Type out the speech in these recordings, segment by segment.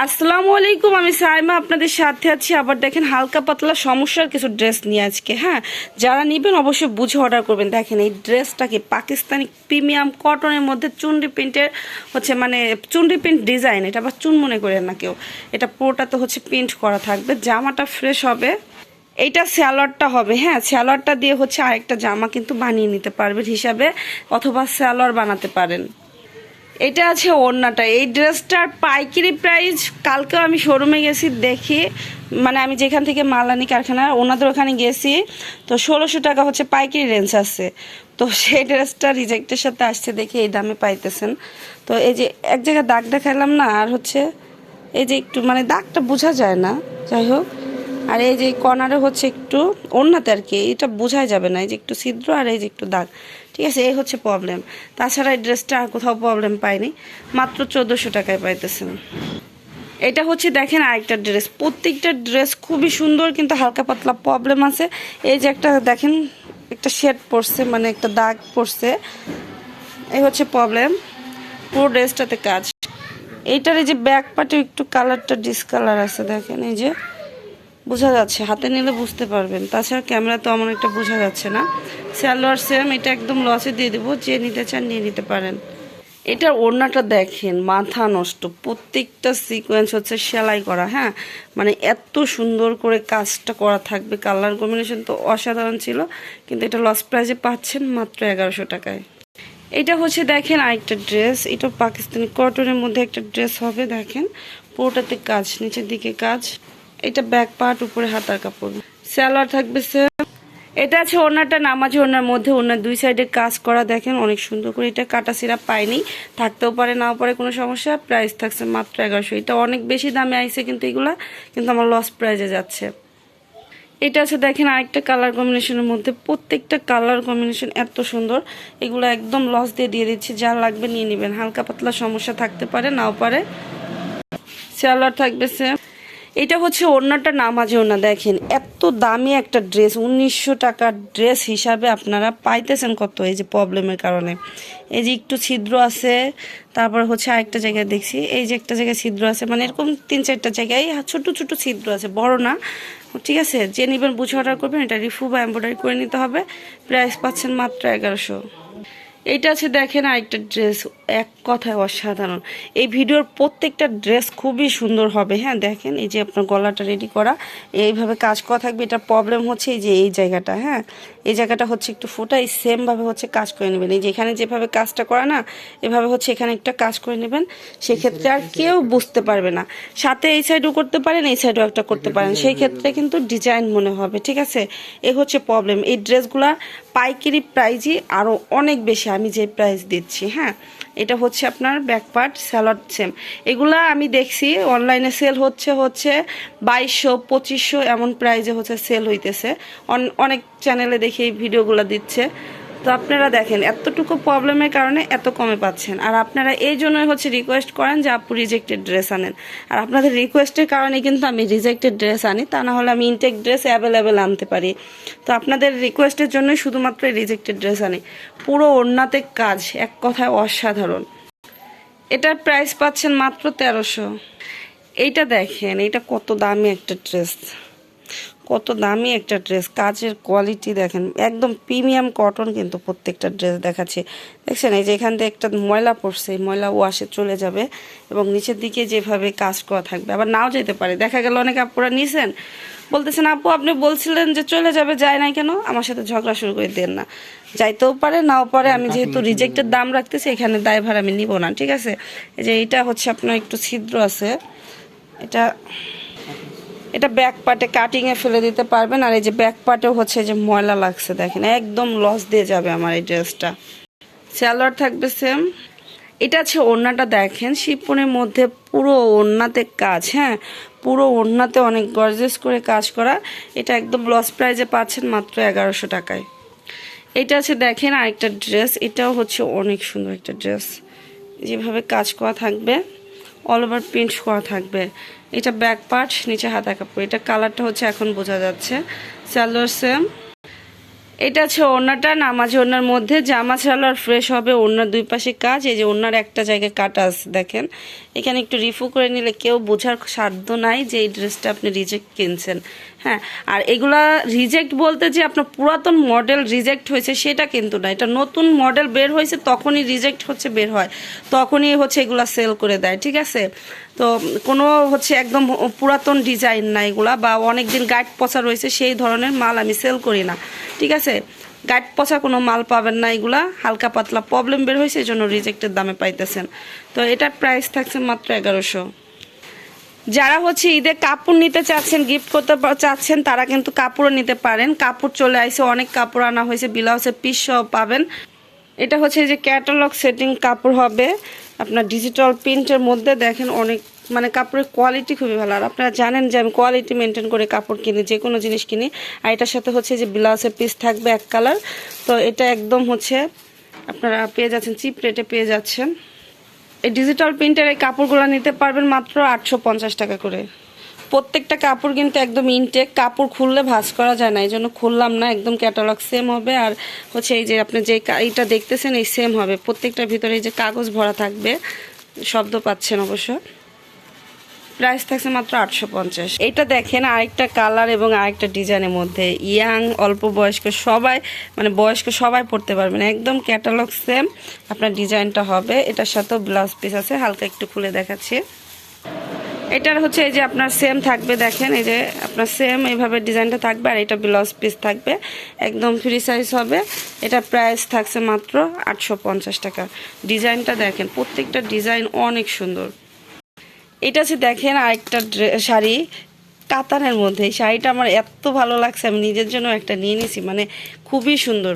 আসসালামু আলাইকুম, আমি সাইমা আপনাদের সাথে আছি। আবার দেখেন হালকা পাতলা সমস্যার কিছু ড্রেস নিয়ে আজকে হ্যাঁ? যারা নেবেন অবশ্যই বুঝে অর্ডার করবেন। দেখেন এই ড্রেসটাকে পাকিস্তানি প্রিমিয়াম কটনের মধ্যে চুনরি প্রিন্টের হচ্ছে মানে চুনরি প্রিন্ট ডিজাইন, এটা আবার চুন মনে করেন না কেউ। এটা পুরোটাতে হচ্ছে প্রিন্ট করা থাকবে, জামাটা ফ্রেশ হবে। এইটা স্যালোয়ারটা হবে হ্যাঁ? স্যালোয়ারটা দিয়ে হচ্ছে আরেকটা জামা কিন্তু বানিয়ে নিতে পারবেন হিসাবে, অথবা স্যালোয়ার বানাতে পারেন। এটা আছে ওড়নাটা। এই ড্রেসটার পাইকারি প্রাইস কালকে আমি শোরুমে গেছি দেখি। মানে আমি যেখান থেকে মালানি কারখানা ওনাদের ওখানে গেছি। তো ষোলোশো টাকা হচ্ছে পাইকারি রেঞ্জ আছে। তো সেই ড্রেসটা রিজেক্টের সাথে আসছে দেখে এই দামে পাইতেছেন। তো এই যে এক জায়গায় দাগ দেখালাম না, আর হচ্ছে এই যে একটু মানে দাগটা বোঝা যায় না। যাই হোক, আর এই যে কর্নারে হচ্ছে একটু ওড়নাতে আর কি, এটা বোঝাই যাবে না। এই যে একটু ছিদ্র আর এই যে একটু দাগ। ঠিক আছে, এই হচ্ছে প্রবলেম তাছাড়া এই ড্রেসটা আর কোথাও প্রবলেম পাইনি। মাত্র চোদ্দোশো টাকায় পাইতেছেন। এটা হচ্ছে দেখেন আরেকটা ড্রেস প্রত্যেকটা ড্রেস খুবই সুন্দর, কিন্তু হালকা পাতলা প্রবলেম আছে। এই যে একটা দেখেন, একটা শেড পড়ছে মানে একটা দাগ পড়ছে এই হচ্ছে প্রবলেম পুরো ড্রেসটাতে কাজ। এইটার এই যে ব্যাক পার্টে একটু কালারটা ডিসকালার আছে, দেখেন এই যে। বোঝা যাচ্ছে, হাতে নিলে বুঝতে পারবেন। তাছাড়া ক্যামেরা তো আমার একটা বোঝা যাচ্ছে না। স্যালোয়ার সেম এটা একদম লসে দিয়ে দেবো, যে নিতে চান নিয়ে নিতে পারেন। এটার ওড়নাটা দেখেন, মাথা নষ্ট, প্রত্যেকটা সিকোয়েন্স হচ্ছে সেলাই করা হ্যাঁ? মানে এত সুন্দর করে কাজটা করা থাকবে কালার কম্বিনেশন তো অসাধারণ ছিল, কিন্তু এটা লস প্রাইজে পাচ্ছেন মাত্র এগারোশো টাকায়। এটা হচ্ছে দেখেন আরেকটা ড্রেস এটা পাকিস্তানি কটনের মধ্যে একটা ড্রেস হবে, দেখেন। পুরোটাতে কাজ, নিচের দিকে কাজ। এটা ব্যাক পার্ট উপরে হাতার কাপড়। স্যালোয়ার থাকবে স্যার এটা আছে ওনারটা নামাজি ওনার মধ্যে ওনার দুই সাইডে কাজ করা দেখেন, অনেক সুন্দর করে। এটা কাটা সিরাপ পাইনি, থাকতেও পারে, নাও পারে, কোনো সমস্যা প্রাইস থাকছে মাত্র এগারোশো। এটা অনেক বেশি দামে আইছে কিন্তু এগুলা, কিন্তু আমার লস প্রাইজে যাচ্ছে। এটা আছে দেখেন আরেকটা কালার কম্বিনেশনের মধ্যে, প্রত্যেকটা কালার কম্বিনেশন এত সুন্দর। এগুলো একদম লস দিয়ে দিয়ে দিচ্ছি, যা লাগবে নিয়ে নেবেন। হালকা পাতলা সমস্যা থাকতে পারে, নাও পারে। সালোয়ার থাকবে সেম এটা হচ্ছে ওড়নাটা নামাজে ওড়না, দেখেন, এত দামি একটা ড্রেস উনিশশো টাকার ড্রেস হিসাবে আপনারা পাইতেছেন কত? এই যে প্রবলেমের কারণে। এই যে একটু ছিদ্র আছে, তারপর হচ্ছে আরেকটা জায়গায় দেখছি, এই যে একটা জায়গায় ছিদ্র আছে মানে এরকম তিন চারটা জায়গায় ছোট ছোট ছিদ্র আছে, বড় না। ঠিক আছে, যে নেবেন বুঝে অর্ডার করবেন, এটা রিফু বা এম্ব্রয়ডারি করে নিতে হবে। প্রাইস পাচ্ছেন মাত্র এগারোশো। এইটা আছে দেখেন আরেকটা ড্রেস এক কথায় অসাধারণ। এই ভিডিওর প্রত্যেকটা ড্রেস খুবই সুন্দর হবে হ্যাঁ দেখেন এই যে আপনার গলাটা রেডি করা এইভাবে কাজ করা থাকবে এটা প্রবলেম হচ্ছে এই যে এই জায়গাটা হ্যাঁ এই জায়গাটা হচ্ছে একটু ফোটাই সেমভাবে হচ্ছে কাজ করে নেবেন। এই যে এখানে যেভাবে কাজটা করা না এভাবে হচ্ছে এখানে একটা কাজ করে নেবেন সেক্ষেত্রে আর কেউ বুঝতে পারবে না। সাথে এই সাইডও করতে পারেন এই সাইডও একটা করতে পারেন সেই ক্ষেত্রে কিন্তু ডিজাইন মনে হবে ঠিক আছে? এ হচ্ছে প্রবলেম এই ড্রেসগুলা পাইকারি প্রাইজই আরও অনেক বেশি আমি যে প্রাইস দিচ্ছি হ্যাঁ? এটা হচ্ছে আপনার ব্যাকপার্ট স্যালাড সেম এগুলা আমি দেখছি অনলাইনে সেল হচ্ছে হচ্ছে বাইশশো, পঁচিশশো এমন প্রাইজে হচ্ছে সেল হইতেছে। অন- অনেক চ্যানেলে দেখি এই ভিডিওগুলো দিচ্ছে। তো আপনারা দেখেন, এতটুকু প্রবলেমের কারণে এত কমে পাচ্ছেন। আর আপনারা এই জন্যই হচ্ছে রিকোয়েস্ট করেন যে আপু রিজেক্টেড ড্রেস আনেন। আর আপনাদের রিকোয়েস্টের কারণে কিন্তু আমি রিজেক্টেড ড্রেস আনি, তা না হলে আমি ইনটেক ড্রেস অ্যাভেলেবেল আনতে পারি। তো আপনাদের রিকোয়েস্টের জন্যই শুধুমাত্র রিজেক্টেড ড্রেস আনি। পুরো ওড়নাতে কাজ, এক কথায় অসাধারণ। এটার প্রাইস পাচ্ছেন মাত্র তেরোশো। এইটা দেখেন, এইটা কত দামি একটা ড্রেস কত দামি একটা ড্রেস কাজের কোয়ালিটি দেখেন একদম প্রিমিয়াম কটন কিন্তু প্রত্যেকটা ড্রেস দেখাচ্ছে। দেখছেন এই যে এখান থেকে একটা ময়লা পড়ছে ময়লা ওয়াশে চলে যাবে এবং নিচের দিকে যেভাবে কাজ করা থাকবে। আবার নাও যেতে পারে দেখা গেল অনেক আপুরা নিছেন বলতেছেন আপু আপনি বলছিলেন যে চলে যাবে যায় নাই কেন? আমার সাথে ঝগড়া শুরু করে দেন না। যাইতেও পারে নাও পারে আমি যেহেতু রিজেক্টের দাম রাখতেছি এখানে দায়ভার আমি নিব না ঠিক আছে? এই যে এইটা হচ্ছে আপনার একটু ছিদ্র আছে এটা এটা ব্যাক পার্টে কাটিংয়ে ফেলে দিতে পারবেন, আর এই যে ব্যাক পার্টেও হচ্ছে যে ময়লা লাগছে দেখেন, একদম লস দিয়ে যাবে আমার এই ড্রেসটা স্যালোয়ার থাকবে সেম এটা আছে ওড়নাটা দেখেন শিপনের মধ্যে পুরো ওড়নাতে কাজ হ্যাঁ? পুরো ওড়নাতে অনেক গর্জেস করে কাজ করা। এটা একদম লস প্রাইজে পাচ্ছেন মাত্র এগারোশো টাকায়। এটা আছে দেখেন আরেকটা ড্রেস এটাও হচ্ছে অনেক সুন্দর একটা ড্রেস যেভাবে কাজ করা থাকবে অল ওভার প্রিন্ট করা থাকবে। এটা ব্যাক পার্ট নিচে হাতা কাপড়। এটা কালারটা হচ্ছে এখন বোঝা যাচ্ছে। স্যালোয়ার সেম এটা হচ্ছে ওড়নাটা, নামাজি ওড়নার মধ্যে। জামা সালোয়ার ফ্রেশ হবে ওড়নার দুই পাশে কাজ। এই যে ওড়নার একটা জায়গায় কাটা আছে, দেখেন। এখানে একটু রিফু করে নিলে কেউ বোঝার সাধ্য নাই যে এই ড্রেসটা আপনি রিজেক্ট কিনছেন। হ্যাঁ আর এগুলা রিজেক্ট বলতে যে আপনার পুরাতন মডেল রিজেক্ট হয়েছে, সেটা কিন্তু না। এটা নতুন মডেল বের হয়েছে, তখনই রিজেক্ট হচ্ছে, বের হয়। তখনই হচ্ছে এগুলা সেল করে দেয়, ঠিক আছে? তো কোনো হচ্ছে একদম পুরাতন ডিজাইন না এগুলা বা অনেক দিন গাইড পচা রয়েছে সেই ধরনের মাল আমি সেল করি না। ঠিক আছে? গাইড পচা কোনো মাল পাবেন না এগুলা, হালকা পাতলা প্রবলেম বের হয়েছে এই জন্য রিজেক্টের দামে পাইতেছেন। তো এটার প্রাইস থাকছে মাত্র এগারোশো। যারা হচ্ছে ঈদে কাপড় নিতে চাচ্ছেন গিফট করতে চাচ্ছেন, তারা কিন্তু কাপড়ও নিতে পারেন। কাপড় চলে আসছে অনেক কাপড় আনা হয়েছে ব্লাউজের পিস সহ পাবেন। এটা হচ্ছে যে ক্যাটালগ সেটিং কাপড় হবে। আপনার ডিজিটাল প্রিন্টের মধ্যে দেখেন অনেক মানে কাপড়ের কোয়ালিটি খুবই ভালো। আর আপনারা জানেন যে আমি কোয়ালিটি মেনটেন করে কাপড় কিনি, যে কোনো জিনিস কিনি। আর এটার সাথে হচ্ছে যে ব্লাউজের পিস থাকবে এক কালার তো এটা একদম হচ্ছে আপনারা পেয়ে যাচ্ছেন চিপ রেটে পেয়ে যাচ্ছেন। এই ডিজিটাল প্রিন্টের এই কাপড়গুলো নিতে পারবেন মাত্র আটশো পঞ্চাশ টাকা করে। প্রত্যেকটা কাপড় কিন্তু একদম ইনটেক কাপড় খুললে ভাঁজ করা যায় না। এই জন্য খুললাম না, একদম ক্যাটালগ সেম হবে। আর হচ্ছে এই যে আপনি যে এইটা দেখতেছেন, এই সেম হবে। প্রত্যেকটার ভিতরে এই যে কাগজ ভরা থাকবে, শব্দ পাচ্ছেন অবশ্য। প্রাইস থাকছে মাত্র আটশো পঞ্চাশ। এটা দেখেন আরেকটা কালার এবং আরেকটা ডিজাইনের মধ্যে। ইয়াং, অল্প বয়স্ক সবাই মানে বয়স্ক সবাই পড়তে পারবেন একদম ক্যাটালগ সেম আপনার ডিজাইনটা হবে। এটার সাথেও ব্লাউজ পিস আছে। হালকা একটু খুলে দেখাচ্ছি। এটার হচ্ছে এই যে আপনার সেম থাকবে, দেখেন এই যে আপনার সেম এইভাবে ডিজাইনটা থাকবে আর এটা ব্লাউজ পিস থাকবে। একদম ফ্রি সাইজ হবে। এটা প্রাইস থাকছে মাত্র আটশো পঞ্চাশ টাকা। ডিজাইনটা দেখেন, প্রত্যেকটা ডিজাইন অনেক সুন্দর। এটা হচ্ছে দেখেন আরেকটা শাড়ি কাতানের মধ্যে। এই শাড়িটা আমার এত ভালো লাগছে, আমি নিজের জন্য একটা নিয়ে নিছি মানে খুবই সুন্দর।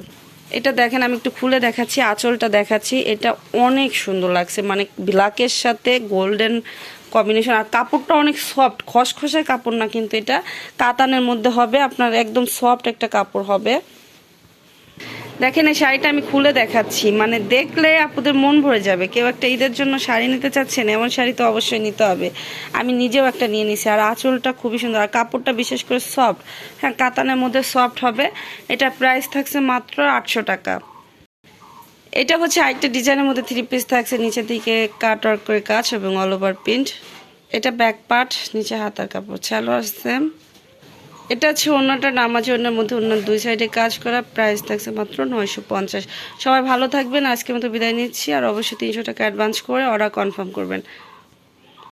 এটা দেখেন, আমি একটু খুলে দেখাচ্ছি, আঁচলটা দেখাচ্ছি, এটা অনেক সুন্দর লাগছে মানে ব্ল্যাকের সাথে গোল্ডেন কম্বিনেশন আর কাপড়টা অনেক সফট খসখসে কাপড় না কিন্তু এটা। কাতানের মধ্যে হবে, আপনার একদম সফট একটা কাপড় হবে। দেখেন এই শাড়িটা আমি খুলে দেখাচ্ছি। মানে দেখলে আপনাদের মন ভরে যাবে। কেউ একটা ঈদের জন্য শাড়ি নিতে চাচ্ছেন, এমন শাড়ি তো অবশ্যই নিতে হবে। আমি নিজেও একটা নিয়ে নিছি। আর আঁচলটা খুবই সুন্দর। আর কাপড়টা বিশেষ করে সফট হ্যাঁ কাতানের মধ্যে সফট হবে। এটা প্রাইস থাকছে মাত্র আটশো টাকা। এটা হচ্ছে আরেকটা ডিজাইনের মধ্যে থ্রি পিস থাকছে। নিচের দিকে কাট ওয়ার্ক করে কাজ এবং অল ওভার প্রিন্ট এটা ব্যাক পার্ট নিচে হাতার কাপড়। সালোয়ার সেম এটা আছে অন্যটা নামাজ অন্যের মধ্যে অন্য দুই সাইডে কাজ করা। প্রাইস থাকছে মাত্র নয়শো পঞ্চাশ। সবাই ভালো থাকবেন, আজকের মতো বিদায় নিচ্ছি। আর অবশ্যই তিনশো টাকা অ্যাডভান্স করে অর্ডার কনফার্ম করবেন।